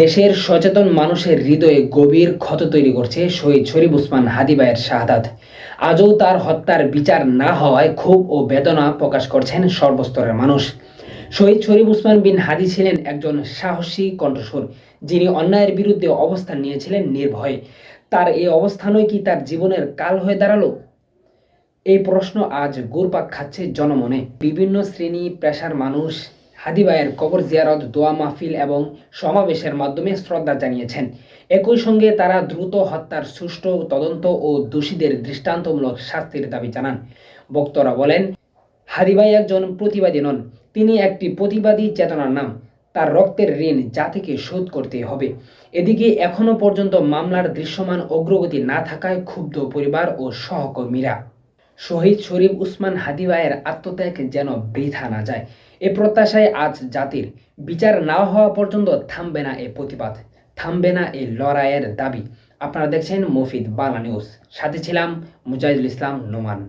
দেশের সচেতন মানুষের হৃদয়ে গভীর ক্ষত তৈরি করছে শহীদ শরীফ উসমান হাদিবায়ের শাহাদাত। আজও তার হত্যার বিচার না হওয়ায় ক্ষোভ ও বেদনা প্রকাশ করছেন সর্বস্তরের মানুষ। শহীদ শরীফ উসমান বিন হাদি ছিলেন একজন সাহসী কণ্ঠস্বর, যিনি অন্যায়ের বিরুদ্ধে অবস্থান নিয়েছিলেন নির্ভয়ে। তার এই অবস্থানই কি তার জীবনের কাল হয়ে দাঁড়াল? এই প্রশ্ন আজ ঘুরপাক খাচ্ছে জনমনে। বিভিন্ন শ্রেণি পেশার মানুষ হাদিবায়ের কবর জিয়ারত, দোয়া মাহফিল এবং সমাবেশের মাধ্যমে শ্রদ্ধা জানিয়েছেন। একই সঙ্গে তারা দ্রুত হত্যার সুষ্ঠু তদন্ত ও দোষীদের দৃষ্টান্তমূলক শাস্তির দাবি জানান। বক্তরা বলেন, হাদিবাই একজন প্রতিবাদী নন, তিনি একটি প্রতিবাদী চেতনার নাম। তার রক্তের ঋণ জাতিকে শোধ করতে হবে। এদিকে এখনও পর্যন্ত মামলার দৃশ্যমান অগ্রগতি না থাকায় ক্ষুব্ধ পরিবার ও সহকর্মীরা। শহীদ শরীফ উসমান হাদিবায়ের আত্মত্যাগ যেন বৃথা না যায়। এ প্রত্যাশায় আজ জাতির বিচার না হওয়া পর্যন্ত থামবে না এ প্রতিবাদ, থামবে না এ লড়াইয়ের দাবি। আপনারা দেখছেন মুফিদ বাংলা নিউজ। সাথে ছিলাম মুজাহিদুল ইসলাম নোমান।